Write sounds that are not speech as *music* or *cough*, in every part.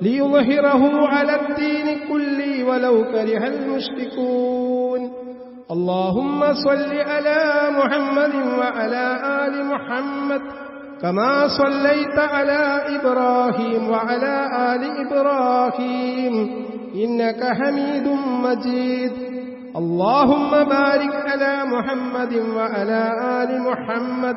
ليظهره على الدين كله ولو كره المشركون. اللهم صل على محمد وعلى آل محمد كما صليت على إبراهيم وعلى آل إبراهيم إنك حميد مجيد. اللهم بارك على محمد وعلى آل محمد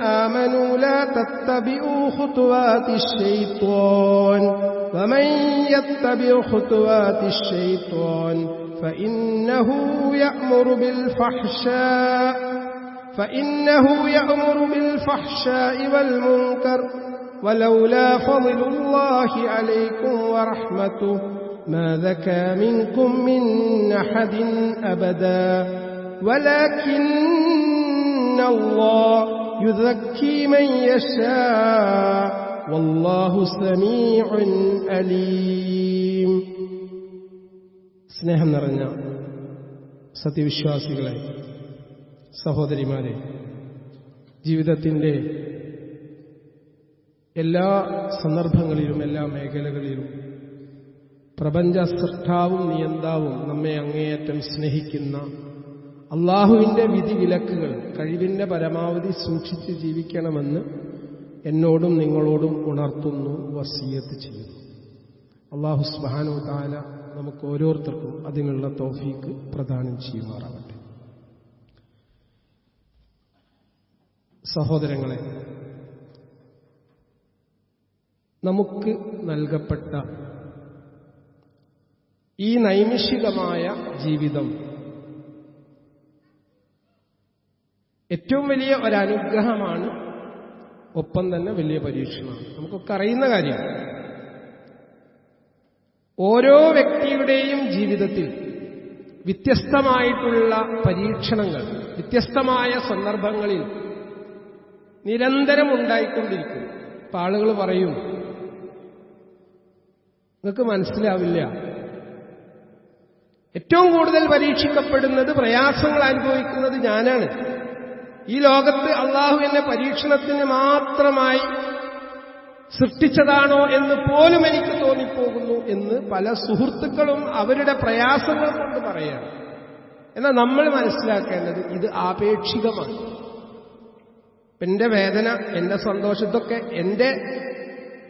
آمنوا لا تتبعوا خطوات الشيطان ومن يتبع خطوات الشيطان فإنه يأمر بالفحشاء فإنه يأمر بالفحشاء والمنكر ولولا فضل الله عليكم ورحمته ما ذكى منكم من أحد أبدا ولكن الله يذكي من يشاء والله സമീഉ അലീം സ്നേഹം നിറഞ്ഞ സത്യവിശ്വാസികളെ സഹോദരിമാരെ ജീവിതത്തിൻ്റെ എല്ലാ സന്ദർഭങ്ങളിലും എല്ലാ മേഖലകളിലും പ്രപഞ്ച സൃഷ്ടാവും നിയന്താവും നമ്മെ അങ്ങേയറ്റം സ്നേഹിക്കുന്ന അള്ളാഹുവിന്റെ വിധിവിലക്കുകൾ കഴിവിന്റെ പരമാവധി സൂക്ഷിച്ച് ജീവിക്കണമെന്ന് എന്നോടും നിങ്ങളോടും ഉണർത്തുന്നു വസീയത്ത് ചെയ്യുന്നു. അള്ളാഹു സ്ബാനു താല നമുക്ക് ഓരോരുത്തർക്കും അതിനുള്ള തോഫീക്ക് പ്രദാനം ചെയ്യുമാറാവട്ടെ. സഹോദരങ്ങളെ നമുക്ക് നൽകപ്പെട്ട ഈ നൈമിഷികമായ ജീവിതം ഏറ്റവും വലിയ ഒരനുഗ്രഹമാണ് ഒപ്പം തന്നെ വലിയ പരീക്ഷണമാണ്. നമുക്കൊക്കെ അറിയുന്ന കാര്യമാണ്. ഓരോ വ്യക്തിയുടെയും ജീവിതത്തിൽ വ്യത്യസ്തമായിട്ടുള്ള പരീക്ഷണങ്ങൾ വ്യത്യസ്തമായ സന്ദർഭങ്ങളിൽ നിരന്തരം ഉണ്ടായിക്കൊണ്ടിരിക്കും ഇപ്പം ആളുകൾ പറയും നിങ്ങൾക്ക് മനസ്സിലാവില്ല. ഏറ്റവും കൂടുതൽ പരീക്ഷിക്കപ്പെടുന്നത് പ്രയാസങ്ങൾ അനുഭവിക്കുന്നത് ഞാനാണ്. ഈ ലോകത്ത് അള്ളാഹു എന്നെ പരീക്ഷണത്തിന് മാത്രമായി സൃഷ്ടിച്ചതാണോ എന്ന് പോലും എനിക്ക് തോന്നിപ്പോകുന്നു എന്ന് പല സുഹൃത്തുക്കളും അവരുടെ പ്രയാസങ്ങൾ കൊണ്ട് പറയുകയാണ് എന്നാൽ നമ്മൾ മനസ്സിലാക്കേണ്ടത് ഇത് ആപേക്ഷികമാണ്. എന്റെ വേദന എന്റെ സന്തോഷത്തൊക്കെ എന്റെ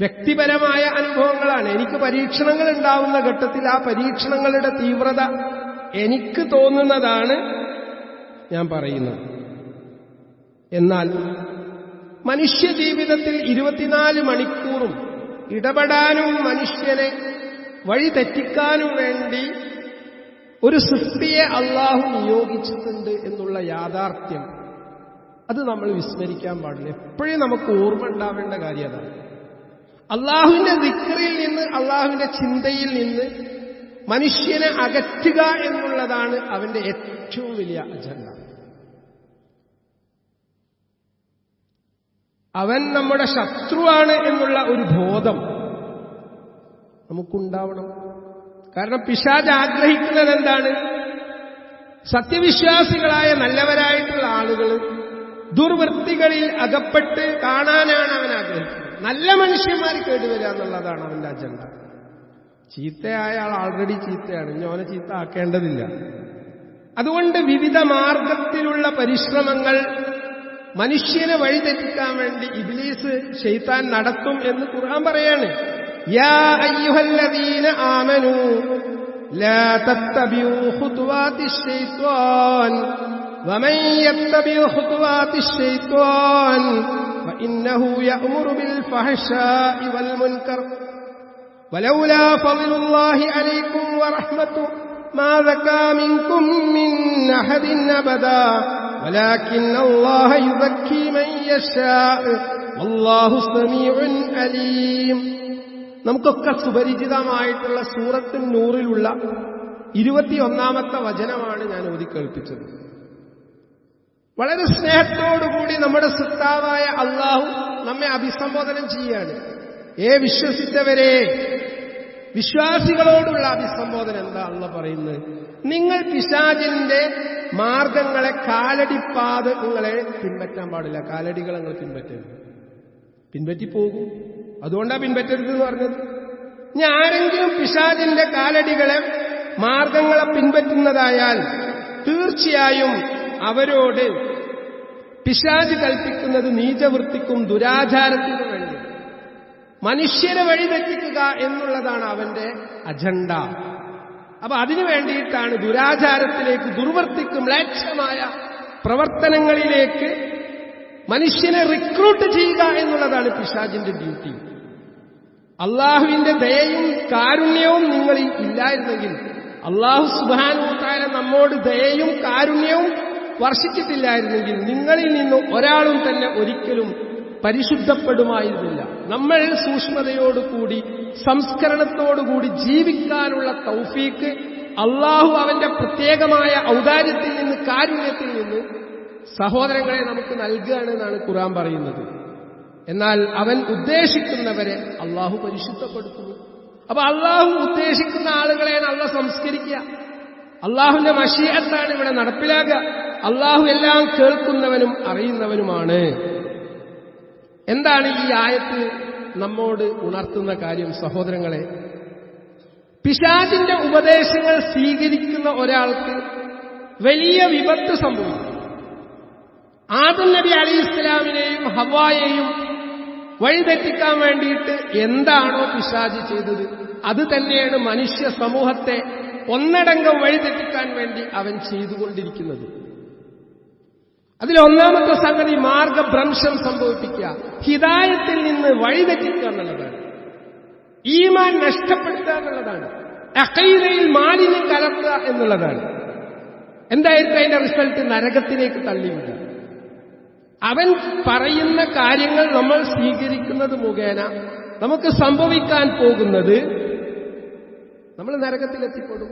വ്യക്തിപരമായ അനുഭവങ്ങളാണ്. എനിക്ക് പരീക്ഷണങ്ങൾ ഉണ്ടാവുന്ന ഘട്ടത്തിൽ ആ പരീക്ഷണങ്ങളുടെ തീവ്രത എനിക്ക് തോന്നുന്നതാണ് ഞാൻ പറയുന്നത്. എന്നാൽ മനുഷ്യ ജീവിതത്തിൽ ഇരുപത്തിനാല് മണിക്കൂറും ഇടപെടാനും മനുഷ്യനെ വഴി തെറ്റിക്കാനും വേണ്ടി ഒരു സൃഷ്ടിയെ അള്ളാഹു നിയോഗിച്ചിട്ടുണ്ട് എന്നുള്ള യാഥാർത്ഥ്യം. അത് നമ്മൾ വിസ്മരിക്കാൻ പാടില്ല. എപ്പോഴും നമുക്ക് ഓർമ്മ ഉണ്ടാവേണ്ട കാര്യം അതാണ്. അള്ളാഹുവിന്റെ ദിക്റിൽ നിന്ന് അള്ളാഹുവിന്റെ ചിന്തയിൽ നിന്ന് മനുഷ്യനെ അകറ്റുക എന്നുള്ളതാണ് അവന്റെ ഏറ്റവും വലിയ അജണ്ട. അവൻ നമ്മുടെ ശത്രുവാണ് എന്നുള്ള ഒരു ബോധം നമുക്കുണ്ടാവണം. കാരണം പിശാജ് ആഗ്രഹിക്കുന്നത് എന്താണ്? സത്യവിശ്വാസികളായ നല്ലവരായിട്ടുള്ള ആളുകൾ ദുർവൃത്തികളിൽ അകപ്പെട്ട് കാണാനാണ് അവൻ ആഗ്രഹിക്കുന്നത്. നല്ല മനുഷ്യന്മാർ കേടുവരിക എന്നുള്ളതാണ് അവന്റെ അജണ്ട. ചീത്തയായ ആൾ ആൾറെഡി ചീത്തയാണ്. ഇനി അവനെ ചീത്ത ആക്കേണ്ടതില്ല. അതുകൊണ്ട് വിവിധ മാർഗത്തിലുള്ള പരിശ്രമങ്ങൾ മനുഷ്യനെ വഴിതെറ്റിക്കാൻ വേണ്ടി ഇബ്ലീസ് ഷെയ്ത്താൻ നടത്തും എന്ന് ഖുർആൻ പറയാണ് യാ അയ്യുഹല്ലദീന ആമനു لا تتبعوا خطوات الشيطان ومن يتبع خطوات الشيطان فإنه يأمر بالفحشاء والمنكر ولولا فضل الله عليكم ورحمته ما ذكى منكم من أحد أبدا ولكن الله يذكي من يشاء والله سميع عليم നമുക്കൊക്കെ സുപരിചിതമായിട്ടുള്ള സൂറത്ത് നൂറിലുള്ള ഇരുപത്തിയൊന്നാമത്തെ വചനമാണ് ഞാൻ ഓതിക്കേൾപ്പിച്ചത് വളരെ സ്നേഹത്തോടുകൂടി നമ്മുടെ സിത്താവായ അള്ളാഹു നമ്മെ അഭിസംബോധനം ചെയ്യാണ് ഏ വിശ്വസിച്ചവരെ വിശ്വാസികളോടുള്ള അഭിസംബോധന എന്താ അള്ള പറയുന്നത് നിങ്ങൾ പിശാചിന്റെ മാർഗങ്ങളെ കാലടിപ്പാതങ്ങളെ പിൻപറ്റാൻ പാടില്ല. കാലടികൾ നിങ്ങൾ പിൻപറ്റരുത്. പോകും അതുകൊണ്ടാണ് പിൻപറ്റരുത് എന്ന് പറഞ്ഞത്. ഇനി ആരെങ്കിലും പിശാചിന്റെ കാലടികളെ മാർഗങ്ങളെ പിൻപറ്റുന്നതായാൽ തീർച്ചയായും അവരോട് പിശാജ് കൽപ്പിക്കുന്നത് നീചവൃത്തിക്കും ദുരാചാരത്തിനും വേണ്ടി. മനുഷ്യരെ വഴിതെറ്റിക്കുക എന്നുള്ളതാണ് അവന്റെ അജണ്ട. അപ്പൊ അതിനു വേണ്ടിയിട്ടാണ് ദുരാചാരത്തിലേക്ക് ദുർവർത്തിക്കും മ്ലേച്ഛമായ പ്രവർത്തനങ്ങളിലേക്ക് മനുഷ്യനെ റിക്രൂട്ട് ചെയ്യുക എന്നുള്ളതാണ് പിശാജിന്റെ ഡ്യൂട്ടി അള്ളാഹുവിന്റെ ദയയും കാരുണ്യവും നിങ്ങളിൽ ഇല്ലായിരുന്നെങ്കിൽ അള്ളാഹു സുബാനുത്തായ നമ്മോട് ദയയും കാരുണ്യവും വർഷിച്ചിട്ടില്ലായിരുന്നെങ്കിൽ നിങ്ങളിൽ നിന്ന് ഒരാളും തന്നെ ഒരിക്കലും പരിശുദ്ധപ്പെടുമായിരുന്നില്ല. നമ്മൾ സൂക്ഷ്മതയോടുകൂടി സംസ്കരണത്തോടുകൂടി ജീവിക്കാനുള്ള തൗഫീക്ക് അള്ളാഹു അവന്റെ പ്രത്യേകമായ ഔദാര്യത്തിൽ നിന്ന് കാരുണ്യത്തിൽ നിന്ന് സഹോദരങ്ങളെ നമുക്ക് നൽകുകയാണ് എന്നാണ് ഖുറാൻ പറയുന്നത്. എന്നാൽ അവൻ ഉദ്ദേശിക്കുന്നവരെ അള്ളാഹു പരിശുദ്ധപ്പെടുത്തുന്നു. അപ്പൊ അള്ളാഹു ഉദ്ദേശിക്കുന്ന ആളുകളെ അള്ള സംസ്കരിക്കുക. അള്ളാഹുവിന്റെ മഷീയത്താണ് ഇവിടെ നടപ്പിലാക്കുക. അള്ളാഹു എല്ലാം കേൾക്കുന്നവനും അറിയുന്നവനുമാണ്. എന്താണ് ഈ ആയത്ത് നമ്മോട് ഉണർത്തുന്ന കാര്യം സഹോദരങ്ങളെ? പിശാചിന്റെ ഉപദേശങ്ങൾ സ്വീകരിക്കുന്ന ഒരാൾക്ക് വലിയ വിപത്ത് സംഭവിക്കും. ആദം നബി അലി ഇസ്ലാമിനെയും ഹവായെയും വഴിതെറ്റിക്കാൻ വേണ്ടിയിട്ട് എന്താണോ പിശാജ് ചെയ്തത്? അത് തന്നെയാണ് മനുഷ്യ സമൂഹത്തെ ഒന്നടങ്കം വഴിതെറ്റിക്കാൻ വേണ്ടി അവൻ ചെയ്തുകൊണ്ടിരിക്കുന്നത്. അതിലൊന്നാമത്തെ സംഗതി മാർഗഭ്രംശം സംഭവിപ്പിക്കുക. ഹിതായത്തിൽ നിന്ന് വഴിതെറ്റിക്കുക എന്നുള്ളതാണ്. ഈമാൻ നഷ്ടപ്പെടുത്തുക എന്നുള്ളതാണ്. അക്കൈലയിൽ മാലിന്യം കലർത്തുക എന്നുള്ളതാണ്. എന്തായിരിക്കും അതിന്റെ റിസൾട്ട്? നരകത്തിലേക്ക് തള്ളിവിടുക. അവൻ പറയുന്ന കാര്യങ്ങൾ നമ്മൾ സ്വീകരിക്കുന്നത് മുഖേന നമുക്ക് സംഭവിക്കാൻ പോകുന്നത് നമ്മൾ നരകത്തിലെത്തിപ്പെടും.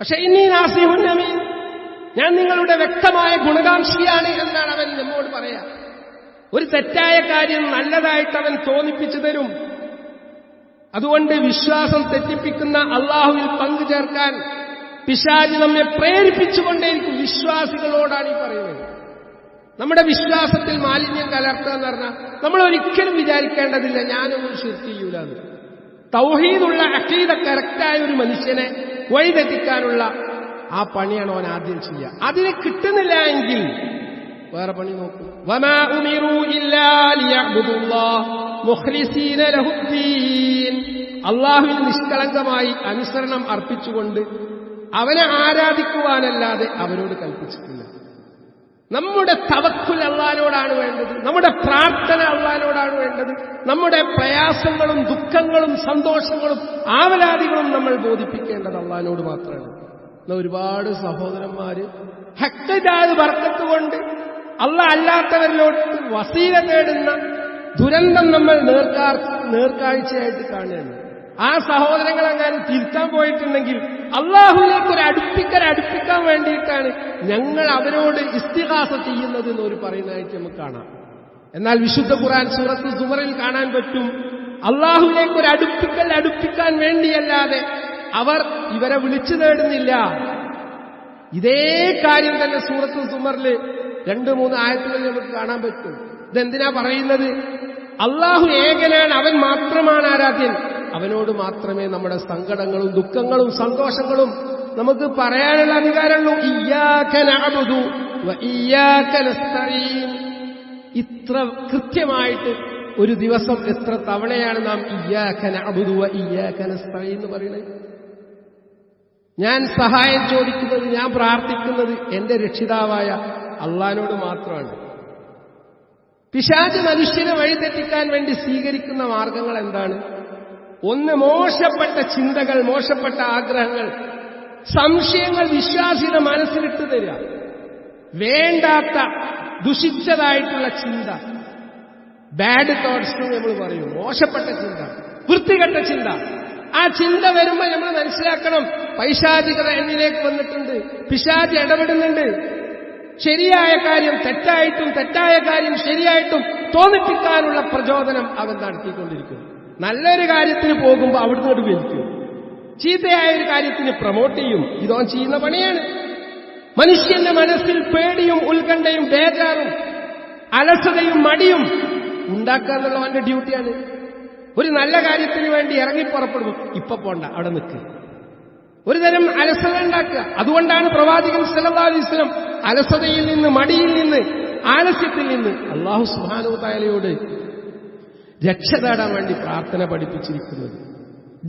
പക്ഷെ ഇനി നാസിമുന്നമീൻ ഞാൻ നിങ്ങളുടെ വ്യക്തമായ ഗുണകാംക്ഷിയാണ് എന്നാണ് അവൻ നമ്മോട് പറയാ. ഒരു തെറ്റായ കാര്യം നല്ലതായിട്ട് അവൻ തോന്നിപ്പിച്ചു തരും. അതുകൊണ്ട് വിശ്വാസം തെറ്റിപ്പിക്കുന്ന അള്ളാഹുവിൽ പങ്കു ചേർക്കാൻ പിശാജ് നമ്മെ പ്രേരിപ്പിച്ചുകൊണ്ടേയിരിക്കും വിശ്വാസികളോടാണ് ഈ പറയുന്നത്. നമ്മുടെ വിശ്വാസത്തിൽ മാലിന്യം കലർത്തുക എന്ന് പറഞ്ഞാൽ നമ്മൾ ഒരിക്കലും വിചാരിക്കേണ്ടതില്ല ഞാനൊന്നും ശ്രദ്ധിക്കൂല തൗഹീദുള്ള അക്കീത കറക്റ്റായ ഒരു മനുഷ്യനെ വഴിതെറ്റിക്കാനുള്ള ആ പണിയാണ് അവൻ ആദ്യം ചെയ്യുക അതിന് കിട്ടുന്നില്ല എങ്കിൽ വേറെ പണി നോക്കൂ. അള്ളാഹുവിൽ നിഷ്കളങ്കമായി അനുസരണം അർപ്പിച്ചുകൊണ്ട് അവനെ ആരാധിക്കുവാനല്ലാതെ അവരോട് കൽപ്പിച്ചിട്ടില്ല. നമ്മുടെ തവക്കുൽ അള്ളഹാനോടാണ് വേണ്ടത്. നമ്മുടെ പ്രാർത്ഥന അള്ളഹാനോടാണ് വേണ്ടത്. നമ്മുടെ പ്രയാസങ്ങളും ദുഃഖങ്ങളും സന്തോഷങ്ങളും ആവലാദികളും നമ്മൾ ബോധിപ്പിക്കേണ്ടത് അള്ളഹാനോട് മാത്രമാണ് ഒരുപാട് സഹോദരന്മാര് ഹക്കജാത് വർക്കത്ത് കൊണ്ട് അല്ലാത്തവരിലോട്ട് വസീല നേടുന്ന ദുരന്തം നമ്മൾ നേർക്കാ നേർക്കാഴ്ചയായിട്ട് കാണുകയാണ്. ആ സഹോദരങ്ങൾ അങ്ങനെ തിരുത്താൻ പോയിട്ടുണ്ടെങ്കിൽ അള്ളാഹുലേക്ക് ഒരു അടുപ്പിക്കൽ അടുപ്പിക്കാൻ വേണ്ടിയിട്ടാണ് ഞങ്ങൾ അവരോട് ഇസ്തിഹാസ ചെയ്യുന്നത് എന്ന് ഒരു പറയുന്നതായിട്ട് നമുക്ക് കാണാം. എന്നാൽ വിശുദ്ധ ഖുറാൻ സൂറത്ത് സുമറിൽ കാണാൻ പറ്റും. അള്ളാഹുലേക്ക് ഒരു അടുപ്പിക്കൽ അടുപ്പിക്കാൻ വേണ്ടിയല്ലാതെ അവർ ഇവരെ വിളിച്ചു നേടുന്നില്ല ഇതേ കാര്യം തന്നെ സൂറത്ത് സുമറിൽ രണ്ട് മൂന്ന് ആയത്തുകളിൽ നമുക്ക് കാണാൻ പറ്റും. ഇതെന്തിനാ പറയുന്നത്? അള്ളാഹു ഏകനാണ് അവൻ മാത്രമാണ് ആരാധ്യൻ. അവനോട് മാത്രമേ നമ്മുടെ സങ്കടങ്ങളും ദുഃഖങ്ങളും സന്തോഷങ്ങളും നമുക്ക് പറയാനുള്ള അധികാരമുള്ളൂ. ഇത്ര കൃത്യമായിട്ട് ഒരു ദിവസം എത്ര തവണയാണ് നാം ഇയ്യാക നഅബുദു വ ഇയ്യാക നസ്തഈൻ എന്ന് പറയുന്നത്? ഞാൻ സഹായം ചോദിക്കുന്നത് ഞാൻ പ്രാർത്ഥിക്കുന്നത് എന്റെ രക്ഷിതാവായ അള്ളഹാനോട് മാത്രമാണ്. പിശാച് മനുഷ്യനെ വഴിതെറ്റിക്കാൻ വേണ്ടി സ്വീകരിക്കുന്ന മാർഗങ്ങൾ എന്താണ്? ഒന്ന് മോശപ്പെട്ട ചിന്തകൾ മോശപ്പെട്ട ആഗ്രഹങ്ങൾ സംശയങ്ങൾ വിശ്വാസിയുടെ മനസ്സിലിട്ട് തരിക. വേണ്ടാത്ത ദുഷിച്ചതായിട്ടുള്ള ചിന്ത. ബാഡ് തോട്ട്സ് നമ്മൾ പറയും. മോശപ്പെട്ട ചിന്ത. വൃത്തികെട്ട ചിന്ത. ആ ചിന്ത വരുമ്പോൾ നമ്മൾ മനസ്സിലാക്കണം. പൈശാചികത എന്നിലേക്ക് വന്നിട്ടുണ്ട്. പിശാചി ഇടപെടുന്നുണ്ട്. ശരിയായ കാര്യം തെറ്റായിട്ടും തെറ്റായ കാര്യം ശരിയായിട്ടും തോന്നിപ്പിക്കാനുള്ള പ്രചോദനം അവൻ നടത്തിക്കൊണ്ടിരിക്കുന്നു. നല്ലൊരു കാര്യത്തിന് പോകുമ്പോൾ അവിടുന്ന് ഒരു ചീത്തയായ ഒരു കാര്യത്തിന് പ്രൊമോട്ട് ചെയ്യും. ഇതോ ചെയ്യുന്ന പണിയാണ്. മനുഷ്യന്റെ മനസ്സിൽ പേടിയും ഉത്കണ്ഠയും ബേജാറും അലസതയും മടിയും ഉണ്ടാക്കുക അവന്റെ ഡ്യൂട്ടിയാണ് ഒരു നല്ല കാര്യത്തിന് വേണ്ടി ഇറങ്ങി പുറപ്പെടുന്നു. ഇപ്പൊ പോണ്ട അവിടെ നിൽക്ക് ഒരു തരം അലസത ഉണ്ടാക്കുക. അതുകൊണ്ടാണ് പ്രവാചകൻ അലൈഹി അലസതയിൽ നിന്ന് മടിയിൽ നിന്ന് ആലസ്യത്തിൽ നിന്ന് അള്ളാഹു സുബ്ഹാനഹു തആലയോട് രക്ഷ തേടാൻ വേണ്ടി പ്രാർത്ഥന പഠിപ്പിച്ചിരിക്കുന്നത്.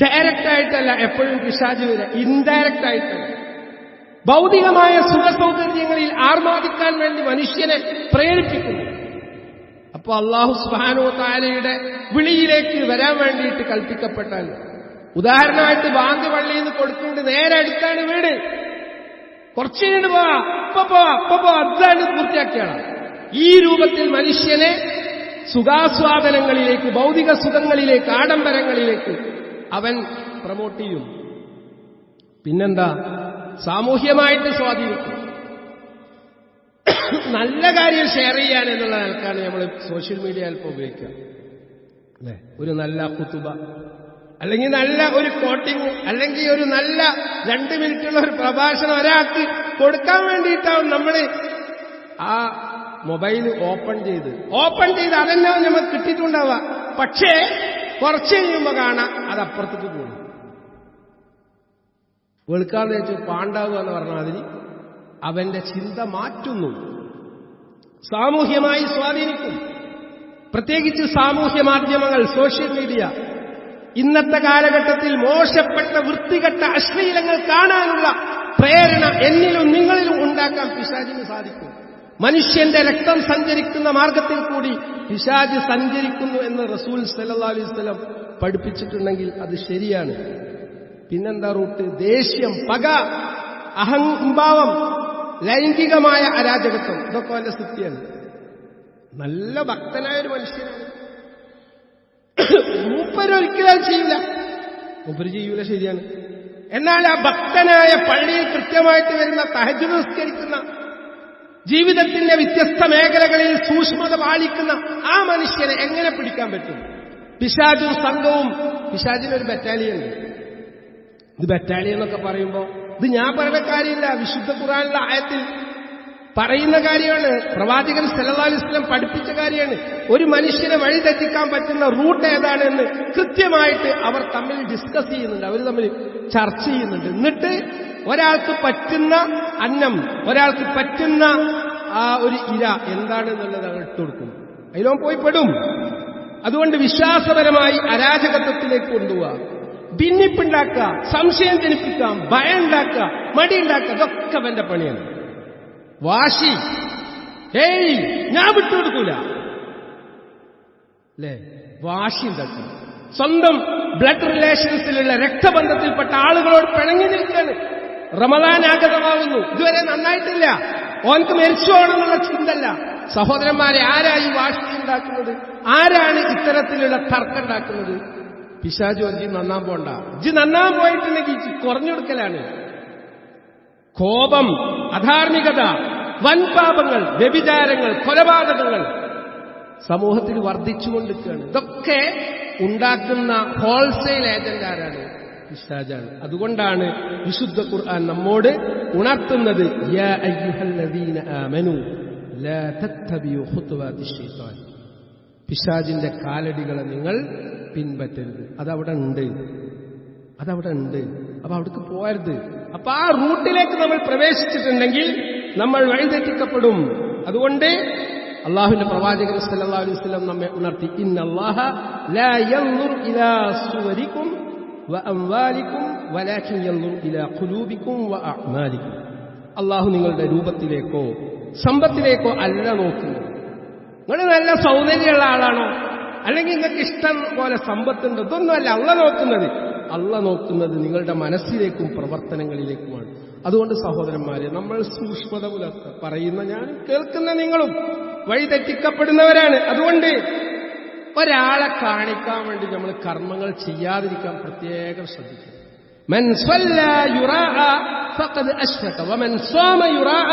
ഡയറക്റ്റ് ആയിട്ടല്ല എപ്പോഴും പിശാചി വരിക. ഇൻഡയറക്റ്റ് ആയിട്ടല്ല. ഭൗതികമായ സുഖസൗകര്യങ്ങളിൽ ആർമാദിക്കാൻ വേണ്ടി മനുഷ്യനെ പ്രേരിപ്പിക്കുന്നു. അപ്പോൾ അള്ളാഹു സുബാനോ താലയുടെ വിളിയിലേക്ക് വരാൻ വേണ്ടിയിട്ട് കൽപ്പിക്കപ്പെട്ടാൽ ഉദാഹരണമായിട്ട് ബാങ്ക് പള്ളിയിൽ നിന്ന് കൊടുത്തുകൊണ്ട് നേരെ അടുത്താണ് വീട്. കുറച്ച് കഴിഞ്ഞ് പോവാ. അപ്പൊ പോവാ അപ്പൊ പോവാ അതാണ് പൂർത്തിയാക്കിയാണ് ഈ രൂപത്തിൽ മനുഷ്യനെ സുഖാസ്വാദനങ്ങളിലേക്ക് ഭൗതിക സുഖങ്ങളിലേക്ക് ആഡംബരങ്ങളിലേക്ക് അവൻ പ്രമോട്ട് ചെയ്യും. പിന്നെന്താ? സാമൂഹ്യമായിട്ട് സ്വാധീനിക്കും. *laughs* നല്ല കാര്യം ഷെയർ ചെയ്യാൻ എന്നുള്ള നിലക്കാണ് നമ്മൾ സോഷ്യൽ മീഡിയ അല്പം ഉപയോഗിക്കുക. അല്ലേ? ഒരു നല്ല കുത്തുബ. അല്ലെങ്കിൽ നല്ല ഒരു കോട്ടിങ് അല്ലെങ്കിൽ ഒരു നല്ല രണ്ട് മിനിറ്റുള്ള ഒരു പ്രഭാഷണം ഒരാൾക്ക് കൊടുക്കാൻ വേണ്ടിയിട്ടാവും നമ്മൾ ആ മൊബൈൽ ഓപ്പൺ ചെയ്ത്. ഓപ്പൺ ചെയ്ത് അതെന്നെ നമുക്ക് കിട്ടിയിട്ടുണ്ടാവുക. പക്ഷേ കുറച്ച് കഴിയുമ്പോൾ കാണാം അത് അപ്പുറത്തേക്ക് പോകും. വെളുക്കാന്ന് വെച്ച് പാണ്ടാവുക എന്ന് പറഞ്ഞാൽ അതിന് അവന്റെ ചിന്ത മാറ്റുന്നു സാമൂഹ്യമായി സ്വാധീനിക്കും. പ്രത്യേകിച്ച് സാമൂഹ്യ മാധ്യമങ്ങൾ സോഷ്യൽ മീഡിയ. ഇന്നത്തെ കാലഘട്ടത്തിൽ മോശപ്പെട്ട വൃത്തികെട്ട അശ്ലീലങ്ങൾ കാണാനുള്ള പ്രേരണ എന്നിലും നിങ്ങളിലും ഉണ്ടാക്കാൻ പിശാചിന് സാധിക്കും. മനുഷ്യന്റെ രക്തം സഞ്ചരിക്കുന്ന മാർഗത്തിൽ കൂടി പിശാജ് സഞ്ചരിക്കുന്നു എന്ന് റസൂൽ സല്ലാ സ്വലം പഠിപ്പിച്ചിട്ടുണ്ടെങ്കിൽ അത് ശരിയാണ്. പിന്നെന്താ റൂട്ട്? ദേഷ്യം പക അഹംഭാവം ലൈംഗികമായ അരാജകത്വം. ഇതൊക്കെ അവന്റെ സ്ഥിതിയാണ് നല്ല ഭക്തനായ ഒരു മനുഷ്യനാണ്. മൂപ്പരൊരിക്കലും ചെയ്യില്ല ചെയ്യൂല. മൂപ്പര് ചെയ്യൂല ശരിയാണ്. എന്നാൽ ആ ഭക്തനായ പള്ളിയിൽ കൃത്യമായിട്ട് വരുന്ന തഹജ് നിസ്കരിക്കുന്ന ജീവിതത്തിന്റെ വ്യത്യസ്ത മേഖലകളിൽ സൂക്ഷ്മത പാലിക്കുന്ന ആ മനുഷ്യനെ എങ്ങനെ പിടിക്കാൻ പറ്റും? പിശാജും സംഘവും പിശാജിനൊരു ബറ്റാലിയൻ ഇത് ബറ്റാലിയൻ എന്നൊക്കെ പറയുമ്പോൾ ഇത് ഞാൻ പറയുന്ന കാര്യമില്ല. വിശുദ്ധ ഖുറാനിലെ ആയത്തിൽ പറയുന്ന കാര്യമാണ്. പ്രവാചകൻ വസല്ലം പഠിപ്പിച്ച കാര്യമാണ്. ഒരു മനുഷ്യനെ വഴിതെറ്റിക്കാൻ പറ്റുന്ന റൂട്ട് ഏതാണെന്ന് കൃത്യമായിട്ട് അവർ തമ്മിൽ ഡിസ്കസ് ചെയ്യുന്നുണ്ട്. അവർ തമ്മിൽ ചർച്ച ചെയ്യുന്നുണ്ട്. എന്നിട്ട് ഒരാൾക്ക് പറ്റുന്ന അന്നം ഒരാൾക്ക് പറ്റുന്ന ആ ഒരു ഇര എന്താണെന്നുള്ളത് അവർ ഇട്ടുകൊടുക്കും അതിലോ പോയി പെടും. അതുകൊണ്ട് വിശ്വാസപരമായി അരാജകത്വത്തിലേക്ക് കൊണ്ടുപോവുക ഭിന്നിപ്പുണ്ടാക്കുക സംശയം ജനിപ്പിക്കാം ഭയം ഉണ്ടാക്കുക മടി ഉണ്ടാക്കുക ഇതൊക്കെ അവന്റെ പണിയാണ്. വാശി. ഏയ് ഞാൻ വിട്ടുകൊടുക്കൂല. അല്ലേ? വാശി ഉണ്ടാക്കുക. സ്വന്തം ബ്ലഡ് റിലേഷൻസിലുള്ള രക്തബന്ധത്തിൽപ്പെട്ട ആളുകളോട് പിണങ്ങി നിൽക്കുകയാണ്. റമദാൻ ആഗതമാകുന്നു. ഇതുവരെ നന്നായിട്ടില്ല. ഓനക്ക് മരിച്ചു പോകണമെന്നുള്ള ചിന്തല്ല സഹോദരന്മാരെ ആരായി വാശി ഉണ്ടാക്കുന്നത്? ആരാണ് ഇത്തരത്തിലുള്ള തർക്കം ഉണ്ടാക്കുന്നത്? പിശാജു അഞ്ചി നന്നാൻ പോണ്ട. ജി നന്നാൻ പോയിട്ടുണ്ടെങ്കിൽ കുറഞ്ഞു കൊടുക്കലാണ് കോപം അധാർമികത വൻപാപങ്ങൾ വ്യഭിചാരങ്ങൾ കൊലപാതകങ്ങൾ സമൂഹത്തിൽ വർദ്ധിച്ചുകൊണ്ടിരിക്കുകയാണ്. ഇതൊക്കെ ഉണ്ടാക്കുന്ന ഹോൾസെയിൽ ഏജന്റ് ആരാണ് പിശാജാണ് അതുകൊണ്ടാണ് വിശുദ്ധ ഖുർആൻ നമ്മോട് ഉണർത്തുന്നത് ആമനു ലാ തത്തബിയു ഖുത്വാതി ശൈത്താൻ. പിശാജിന്റെ കാലടികളെ നിങ്ങൾ പിൻപറ്റരുത്. അതവിടെ ഉണ്ട് അതവിടെ ഉണ്ട് അപ്പൊ അവിടേക്ക് പോയരുത്. അപ്പൊ ആ റൂട്ടിലേക്ക് നമ്മൾ പ്രവേശിച്ചിട്ടുണ്ടെങ്കിൽ നമ്മൾ വഴിതെറ്റിക്കപ്പെടും. അതുകൊണ്ട് അള്ളാഹുവിന്റെ പ്രവാചകൻ സല്ലല്ലാഹു അലൈഹി നമ്മെ ഉണർത്തി അള്ളാഹു നിങ്ങളുടെ രൂപത്തിലേക്കോ സമ്പത്തിലേക്കോ അല്ല നോക്കുന്നത്. നിങ്ങൾ നല്ല സൗന്ദര്യമുള്ള ആളാണോ? അല്ലെങ്കിൽ നിങ്ങൾക്ക് ഇഷ്ടം പോലെ സമ്പത്തുണ്ട്? ഇതൊന്നുമല്ല അള്ള നോക്കുന്നത്. അള്ള നോക്കുന്നത് നിങ്ങളുടെ മനസ്സിലേക്കും പ്രവർത്തനങ്ങളിലേക്കുമാണ്. അതുകൊണ്ട് സഹോദരന്മാരെ നമ്മൾ സൂക്ഷ്മത പുലർത്ത പറയുന്ന ഞാൻ കേൾക്കുന്ന നിങ്ങളും വഴിതെറ്റിക്കപ്പെടുന്നവരാണ് അതുകൊണ്ട് ഒരാളെ കാണിക്കാൻ വേണ്ടി നമ്മൾ കർമ്മങ്ങൾ ചെയ്യാതിരിക്കാൻ പ്രത്യേകം ശ്രദ്ധിക്കണം. من صلى يراء فقد أشرك ومن صام يراء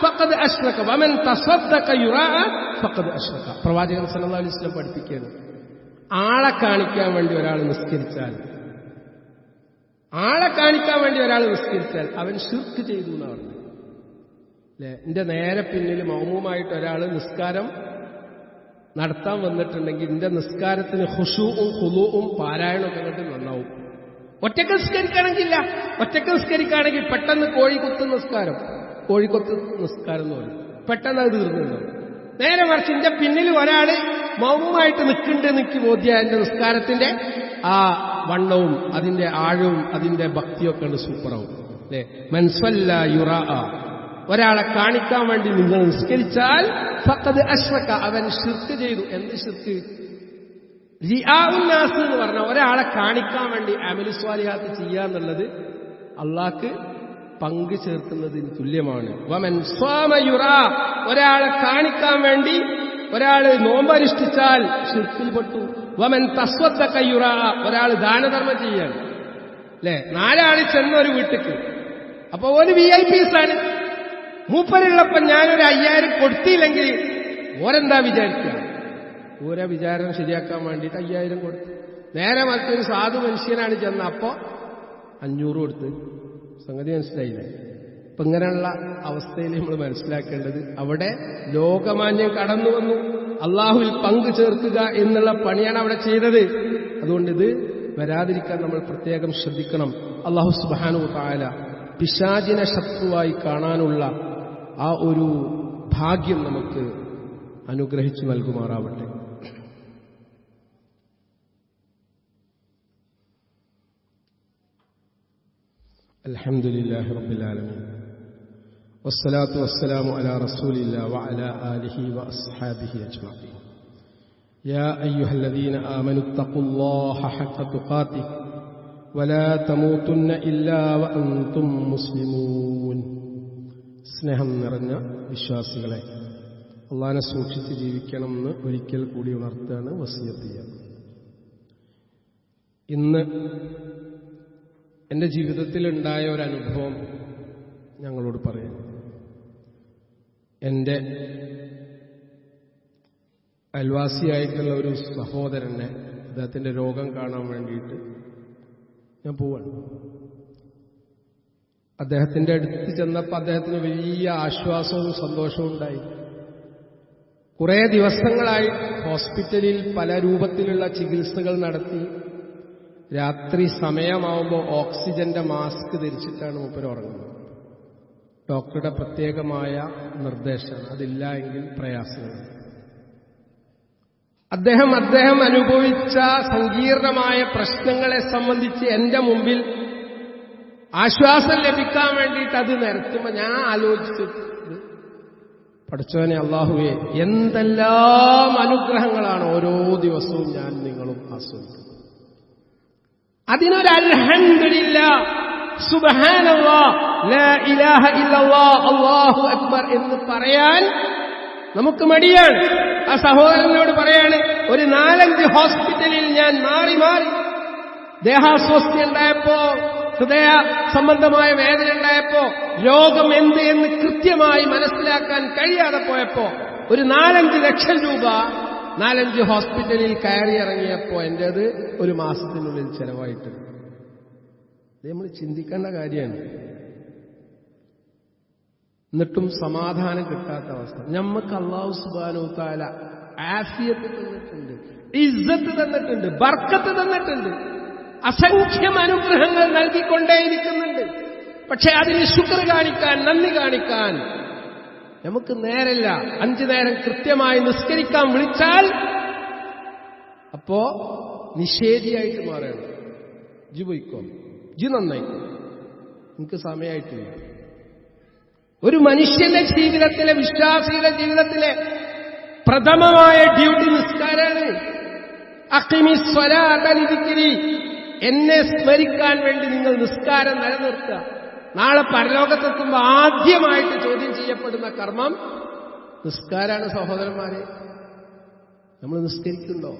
فقد أشرك ومن تصدق يراء فقد أشرك പ്രവാചകൻ സല്ലല്ലാഹു അലൈഹി വസല്ലം പഠിപ്പിക്കുകയാണ് ആളെ കാണിക്കാൻ വേണ്ടി ഒരാൾ നിസ്കരിച്ചാൽ ആളെ കാണിക്കാൻ വേണ്ടി ഒരാൾ നിസ്കരിച്ചാൽ അവൻ ഷിർക്ക് ചെയ്തു എന്നാണ് പറഞ്ഞത് അല്ലെ എന്റെ നേരെ പിന്നിൽ മൗമുമായിട്ട് ഒരാൾ നിസ്കാരം നടത്താൻ വന്നിട്ടുണ്ടെങ്കിൽ എന്റെ നിസ്കാരത്തിന് ഹുഷുവും ഹുലുവും പാരായണമൊക്കെ കണ്ട് നന്നാവും ഒറ്റയ്ക്ക് നിസ്കരിക്കണമെങ്കില്ല ഒറ്റയ്ക്ക് നിസ്കരിക്കുകയാണെങ്കിൽ പെട്ടെന്ന് കോഴിക്കൊത്ത് നിസ്കാരം. കോഴിക്കൊത്ത് നിസ്കാരം എന്ന് പറയും. പെട്ടെന്ന് അത് തീർന്നുണ്ടോ നേരെ മറിച്ച് എന്റെ പിന്നിൽ ഒരാൾ മൗനമായിട്ട് നിൽക്കുന്നുണ്ട് എനിക്ക് ബോധ്യ എന്റെ നിസ്കാരത്തിന്റെ ആ വണ്ണവും അതിന്റെ ആഴവും അതിന്റെ ഭക്തിയൊക്കെ ഉണ്ട് സൂപ്പറാവും. അല്ലെ മൻസല്ല യുറ. ഒരാളെ കാണിക്കാൻ വേണ്ടി നിങ്ങൾ നിസ്കരിച്ചാൽ ഫക്കത് അശ്വക്ക അവൻ ഷിർക്ക് ചെയ്തു. എന്ത് ഷിർക്ക് എന്ന് പറഞ്ഞ ഒരാളെ കാണിക്കാൻ വേണ്ടി അമലു ചെയ്യുക എന്നുള്ളത് അള്ളാക്ക് പങ്കു ചേർക്കുന്നതിന് തുല്യമാണ്. വമൻ സ്വാമയുറ ഒരാളെ കാണിക്കാൻ വേണ്ടി ഒരാൾ നോമ്പനുഷ്ഠിച്ചാൽ ഷിർക്കിൽപ്പെട്ടു വമൻ തസ്വത്ത കയ്യുറ ഒരാൾ ദാനധർമ്മം ചെയ്യാൻ അല്ലെ? നാലാൾ ചെന്നൊരു വീട്ടിക്ക്. അപ്പൊ ഒരു വി ഐ പീസ് ആണ് മൂപ്പരുള്ളപ്പോ ഞാനൊരു അയ്യായിരം കൊടുത്തില്ലെങ്കിൽ ഓരെന്താ വിചാരിക്കുക? ഓരോ വിചാരം ശരിയാക്കാൻ വേണ്ടിയിട്ട് അയ്യായിരം കൊടുത്തു. നേരെ മറ്റൊരു സാധു മനുഷ്യനാണ് ചെന്ന അപ്പോ അഞ്ഞൂറ് കൊടുത്ത്. സംഗതി മനസ്സിലായില്ലേ? അപ്പൊ ഇങ്ങനെയുള്ള അവസ്ഥയിൽ നമ്മൾ മനസ്സിലാക്കേണ്ടത് അവിടെ ലോകമാന്യം കടന്നു വന്നു. അള്ളാഹുവിൽ പങ്കു ചേർക്കുക എന്നുള്ള പണിയാണ് അവിടെ ചെയ്തത്. അതുകൊണ്ട് ഇത് വരാതിരിക്കാൻ നമ്മൾ പ്രത്യേകം ശ്രദ്ധിക്കണം. അള്ളാഹു സുബാനു താല പിശാചിന ശത്രുവായി കാണാനുള്ള ആ ഒരു ഭാഗ്യം നമുക്ക് അനുഗ്രഹിച്ചു നൽകുമാറാവട്ടെ. الحمد لله رب العالمين والصلاة والسلام على رسول الله وعلى آله وأصحابه أجمعين يا أيها الذين آمنوا اتقوا الله حق تقاته ولا تموتن إلا وأنتم مسلمون സ്നേഹം നിറഞ്ഞ വിശ്വാസികളെ അള്ളാനെ സൂക്ഷിച്ച് ജീവിക്കണമെന്ന് ഒരിക്കൽ കൂടി ഉണർത്തുകയാണ് വസിയത്ത് ചെയ്യുക ഇന്ന് എന്റെ ജീവിതത്തിലുണ്ടായ ഒരു അനുഭവം ഞങ്ങളോട് പറയാം. എന്റെ അയൽവാസിയായിട്ടുള്ള ഒരു സഹോദരനെ അദ്ദേഹത്തിന്റെ രോഗം കാണാൻ വേണ്ടിയിട്ട് ഞാൻ പോവാണ്. അദ്ദേഹത്തിന്റെ അടുത്ത് ചെന്നപ്പോൾ അദ്ദേഹത്തിന് വലിയ ആശ്വാസവും സന്തോഷവും ഉണ്ടായി. കുറേ ദിവസങ്ങളായി ഹോസ്പിറ്റലിൽ പല രൂപത്തിലുള്ള ചികിത്സകൾ നടത്തി. രാത്രി സമയമാവുമ്പോൾ ഓക്സിജന്റെ മാസ്ക് ധരിച്ചിട്ടാണ് മൂപ്പര് ഉറങ്ങുന്നത്. ഡോക്ടറുടെ പ്രത്യേകമായ നിർദ്ദേശം. അതില്ല എങ്കിൽ പ്രയാസമാണ് അദ്ദേഹം അദ്ദേഹം അനുഭവിച്ച സങ്കീർണമായ പ്രശ്നങ്ങളെ സംബന്ധിച്ച് എന്റെ മുമ്പിൽ ആശ്വാസം ലഭിക്കാൻ വേണ്ടിയിട്ട് അത് നിരത്തുമ്പോൾ ഞാൻ ആലോചിച്ചു. പഠിച്ചവനെ അള്ളാഹുവെ എന്തെല്ലാം അനുഗ്രഹങ്ങളാണ് ഓരോ ദിവസവും ഞാൻ നിങ്ങളും ആസ്വദിക്കുന്നത്. അതിനൊരു അൽഹന്ദില്ല ഇലാഹ അല്ലാഹു അക്ബർ എന്ന് പറയാൻ നമുക്ക് മടിയാണ്. ആ സഹോദരനോട് പറയാണ് ഒരു നാലഞ്ച് ഹോസ്പിറ്റലിൽ ഞാൻ മാറി മാറി ദേഹാസ്വസ്ഥ ഉണ്ടായപ്പോ ഹൃദയ സംബന്ധമായ വേദന ഉണ്ടായപ്പോ രോഗം എന്ത് എന്ന് കൃത്യമായി മനസ്സിലാക്കാൻ കഴിയാതെ പോയപ്പോ ഒരു നാലഞ്ച് ലക്ഷം രൂപ നാലഞ്ച് ഹോസ്പിറ്റലിൽ കയറി ഇറങ്ങിയപ്പോ എന്റെത് ഒരു മാസത്തിനുള്ളിൽ ചെലവായിട്ടുണ്ട് ഇത് നമ്മൾ ചിന്തിക്കേണ്ട കാര്യമാണ്. എന്നിട്ടും സമാധാനം കിട്ടാത്ത അവസ്ഥ. ഞമ്മക്ക് അള്ളാഹു സുബാനു താല ആഫിയത്ത് തന്നിട്ടുണ്ട് ഇസ്സത്ത് തന്നിട്ടുണ്ട് ബർക്കത്ത് തന്നിട്ടുണ്ട് അസംഖ്യം അനുഗ്രഹങ്ങൾ നൽകിക്കൊണ്ടേയിരിക്കുന്നുണ്ട്. പക്ഷെ അതിന് ശുക്ർ കാണിക്കാൻ നന്ദി കാണിക്കാൻ നമുക്ക് നേരല്ല. അഞ്ചു നേരം കൃത്യമായി നിസ്കരിക്കാൻ വിളിച്ചാൽ അപ്പോ നിഷേധിയായിട്ട് മാറണം ജി പോയിക്കോ ജി നന്നായിക്കോ. എനിക്ക് സമയമായിട്ടില്ല ഒരു മനുഷ്യന്റെ ജീവിതത്തിലെ വിശ്വാസിയുടെ ജീവിതത്തിലെ പ്രഥമമായ ഡ്യൂട്ടി നിസ്കാരമാണ് അക്കിമി സ്വരാതലിരിക്കിരി എന്നെ സ്മരിക്കാൻ വേണ്ടി നിങ്ങൾ നിസ്കാരം നിലനിർത്തുക. നാളെ പരലോകത്തെത്തുമ്പോൾ ആദ്യമായിട്ട് ചോദ്യം ചെയ്യപ്പെടുന്ന കർമ്മം നിസ്കാരാണ് സഹോദരന്മാരെ. നമ്മൾ നിസ്കരിക്കുന്നുണ്ടോ?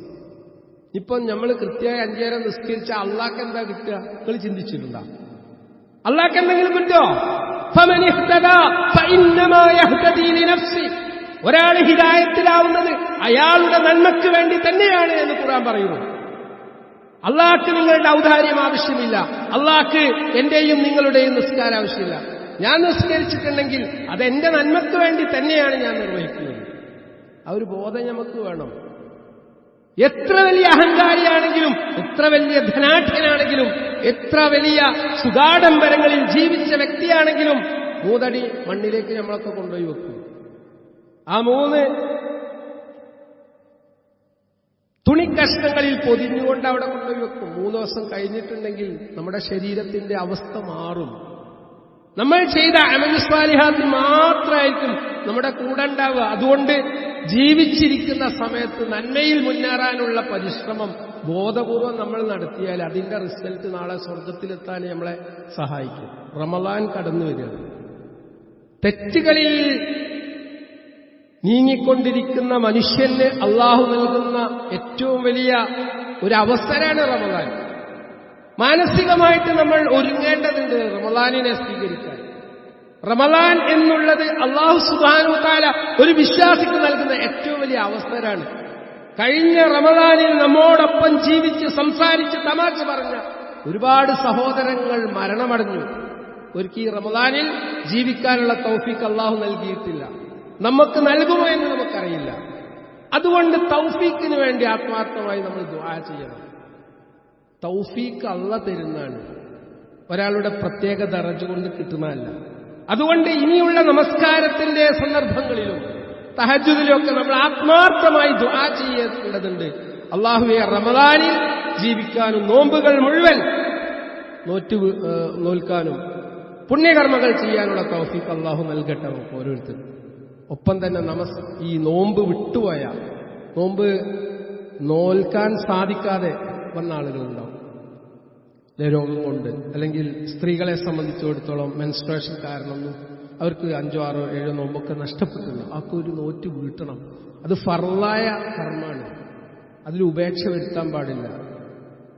ഇപ്പം നമ്മൾ കൃത്യമായി അഞ്ചേരം നിസ്കരിച്ച അള്ളാഹ് എന്താ കിട്ടുക? നിങ്ങൾ ചിന്തിച്ചിട്ടുണ്ടോ? അള്ളാഹ് എന്തെങ്കിലും കിട്ടോ ഒരാൾ ഹിതായത്തിലാവുന്നത് അയാളുടെ നന്മയ്ക്ക് വേണ്ടി തന്നെയാണ് എന്ന് ഖുർആൻ പറയുന്നു. അള്ളാഹ്ക്ക് നിങ്ങളുടെ ഔദാര്യം ആവശ്യമില്ല. അള്ളാഹ്ക്ക് എന്റെയും നിങ്ങളുടെയും നിസ്കാരം ആവശ്യമില്ല. ഞാൻ നിസ്കരിച്ചിട്ടുണ്ടെങ്കിൽ അത് എന്റെ നന്മക്ക് വേണ്ടി തന്നെയാണ് ഞാൻ നിർവഹിക്കുന്നത്. ആ ഒരു ബോധം നമുക്ക് വേണം. എത്ര വലിയ അഹങ്കാരിയാണെങ്കിലും എത്ര വലിയ ധനാഠ്യനാണെങ്കിലും എത്ര വലിയ സുഗാഡംബരങ്ങളിൽ ജീവിച്ച വ്യക്തിയാണെങ്കിലും മൂതടി മണ്ണിലേക്ക് നമ്മളൊക്കെ കൊണ്ടുപോയി വെക്കും. ആ മൂന്ന് തുണിക്കഷ്ണങ്ങളിൽ പൊതിഞ്ഞുകൊണ്ട് അവിടെ കൊണ്ടുപോയി വെക്കും. മൂന്ന് ദിവസം കഴിഞ്ഞിട്ടുണ്ടെങ്കിൽ നമ്മുടെ ശരീരത്തിന്റെ അവസ്ഥ മാറും. നമ്മൾ ചെയ്ത അമനുസ്വാലിഹാത്തിൽ മാത്രമായിരിക്കും നമ്മുടെ കൂടെ ഉണ്ടാവുക. അതുകൊണ്ട് ജീവിച്ചിരിക്കുന്ന സമയത്ത് നന്മയിൽ മുന്നേറാനുള്ള പരിശ്രമം ബോധപൂർവം നമ്മൾ നടത്തിയാൽ അതിന്റെ റിസൾട്ട് നാളെ സ്വർഗത്തിലെത്താൻ നമ്മളെ സഹായിക്കും. റമലാൻ കടന്നു വരിക തെറ്റുകളിൽ നീങ്ങിക്കൊണ്ടിരിക്കുന്ന മനുഷ്യന് അള്ളാഹു നൽകുന്ന ഏറ്റവും വലിയ ഒരു അവസരമാണ് റമദാൻ. മാനസികമായിട്ട് നമ്മൾ ഒരുങ്ങേണ്ടതുണ്ട് റമദാനിനെ സ്വീകരിക്കാൻ. റമദാൻ എന്നുള്ളത് അള്ളാഹു താല ഒരു വിശ്വാസിക്ക് നൽകുന്ന ഏറ്റവും വലിയ അവസരമാണ്. കഴിഞ്ഞ റമദാനിൽ നമ്മോടൊപ്പം ജീവിച്ച് സംസാരിച്ച് തമാശ പറഞ്ഞ ഒരുപാട് സഹോദരങ്ങൾ മരണമടഞ്ഞു. ഒരിക്കൽ റമദാനിൽ ജീവിക്കാനുള്ള തൗഫീക്ക് അള്ളാഹു നൽകിയിട്ടില്ല. നമുക്ക് നൽകുമോ എന്ന് നമുക്കറിയില്ല. അതുകൊണ്ട് തൗഫീക്കിന് വേണ്ടി ആത്മാർത്ഥമായി നമ്മൾ ദുആ ചെയ്യണം. തൗഫീക്ക് അള്ള തരുന്നതാണ്. ഒരാളുടെ പ്രത്യേക ദറജ് കൊണ്ട് കിട്ടുന്നതല്ല. അതുകൊണ്ട് ഇനിയുള്ള നമസ്കാരത്തിന്റെ സന്ദർഭങ്ങളിലും തഹജുദിലൊക്കെ നമ്മൾ ആത്മാർത്ഥമായി ദുആ ചെയ്യേണ്ടതുണ്ട്. അള്ളാഹുവെ റമദാനിൽ ജീവിക്കാനും നോമ്പുകൾ മുഴുവൻ നോറ്റു നോൽക്കാനും പുണ്യകർമ്മങ്ങൾ ചെയ്യാനുള്ള തൗഫീഖ് അള്ളാഹു നൽകട്ടെ ഓരോരുത്തരും ഒപ്പം തന്നെ നമസ് ഈ നോമ്പ് വിട്ടുപോയ നോമ്പ് നോൽക്കാൻ സാധിക്കാതെ വന്ന ആളുകളുണ്ടാവും രോഗം കൊണ്ട് അല്ലെങ്കിൽ സ്ത്രീകളെ സംബന്ധിച്ചിടത്തോളം മെൻസ്ട്രേഷൻ കാരണം അവർക്ക് അഞ്ചോ ആറോ ഏഴോ നോമ്പൊക്കെ നഷ്ടപ്പെട്ടില്ല അവർക്ക് ഒരു നോറ്റ് വീട്ടണം. അത് ഫറലായ കർമ്മമാണ്. അതിൽ ഉപേക്ഷ വരുത്താൻ പാടില്ല.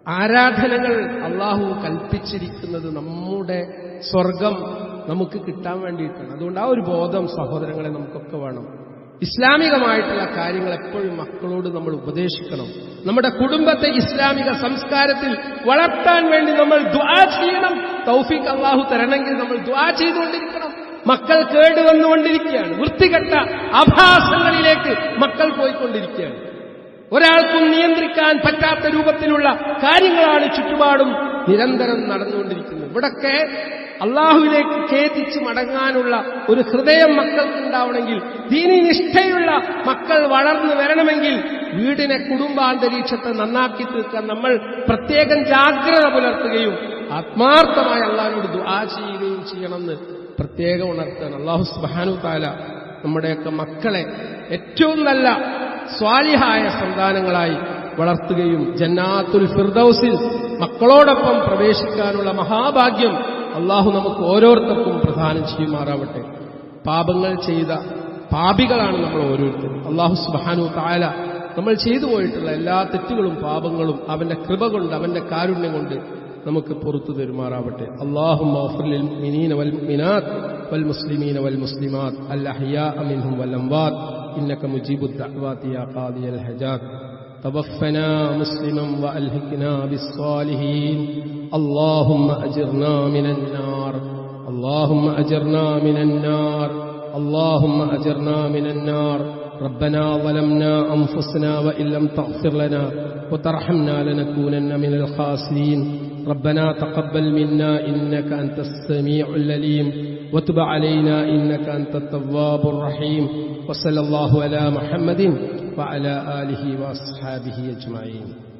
ആരാധനകൾ അള്ളാഹു കൽപ്പിച്ചിരിക്കുന്നത് നമ്മുടെ സ്വർഗം നമുക്ക് കിട്ടാൻ വേണ്ടിയിട്ടാണ്. അതുകൊണ്ട് ആ ഒരു ബോധം സഹോദരങ്ങളെ നമുക്കൊക്കെ വേണം. ഇസ്ലാമികമായിട്ടുള്ള കാര്യങ്ങൾ എപ്പോഴും മക്കളോട് നമ്മൾ ഉപദേശിക്കണം. നമ്മുടെ കുടുംബത്തെ ഇസ്ലാമിക സംസ്കാരത്തിൽ വളർത്താൻ വേണ്ടി നമ്മൾ ദ്വാ ചെയ്യണം. തൗഫീഖ് അള്ളാഹു തരണമെങ്കിൽ നമ്മൾ ദ്വാ ചെയ്തുകൊണ്ടിരിക്കണം. മക്കൾ കേടുവന്നുകൊണ്ടിരിക്കുകയാണ്. വൃത്തികെട്ട അഭാസങ്ങളിലേക്ക് മക്കൾ പോയിക്കൊണ്ടിരിക്കുകയാണ്. ഒരാൾക്കും നിയന്ത്രിക്കാൻ പറ്റാത്ത രൂപത്തിലുള്ള കാര്യങ്ങളാണ് ചുറ്റുപാടും നിരന്തരം നടന്നുകൊണ്ടിരിക്കുന്നത്. ഇവിടൊക്കെ അള്ളാഹുവിലേക്ക് ഖേദിച്ച് മടങ്ങാനുള്ള ഒരു ഹൃദയം മക്കൾക്കുണ്ടാവണമെങ്കിൽ ദീനി നിഷ്ഠയുള്ള മക്കൾ വളർന്നു വരണമെങ്കിൽ വീടിനെ കുടുംബാന്തരീക്ഷത്തെ നന്നാക്കി തീർക്കാൻ നമ്മൾ പ്രത്യേകം ജാഗ്രത പുലർത്തുകയും ആത്മാർത്ഥമായ അള്ളാഹിനോട് ദുആ ചെയ്യുകയും ചെയ്യണമെന്ന് പ്രത്യേകം ഉണർത്താൻ അള്ളാഹു സുബാനു താല നമ്മുടെയൊക്കെ മക്കളെ ഏറ്റവും നല്ല സ്വാലിഹായ സന്താനങ്ങളായി വളർത്തുകയും ജന്നാത്തുൽ ഫിർദൌസിൽ മക്കളോടൊപ്പം പ്രവേശിക്കാനുള്ള മഹാഭാഗ്യം അള്ളാഹു നമുക്ക് ഓരോരുത്തർക്കും പ്രധാനം ചെയ്യുമാറാവട്ടെ. പാപങ്ങൾ ചെയ്ത പാപികളാണ് നമ്മൾ ഓരോരുത്തരും. അള്ളാഹു സുബാനു താല നമ്മൾ ചെയ്തു പോയിട്ടുള്ള എല്ലാ തെറ്റുകളും പാപങ്ങളും അവന്റെ കൃപ കൊണ്ട് അവന്റെ കാരുണ്യം കൊണ്ട് നമുക്ക് പുറത്തു തരുമാറാവട്ടെ. അള്ളാഹും വൽ മുസ്ലിമീന വൽ മുസ്ലിമാത് അൽ അഹിയാ അമിൻഹും വൽ അംവാത്ത്. إنك مجيب الدعوات يا قاضي الحاجات توفنا مسلما وألهكنا بالصالحين. اللهم أجرنا من النار. اللهم أجرنا من النار. اللهم أجرنا من النار. ربنا ظلمنا أنفسنا وإن لم تغفر لنا وترحمنا لنكونن من الخاسرين. ربنا تقبل منا إنك أنت السميع العليم. وتب علينا إنك أنت التواب الرحيم. وصلى الله على محمد وعلى آله وأصحابه أجمعين.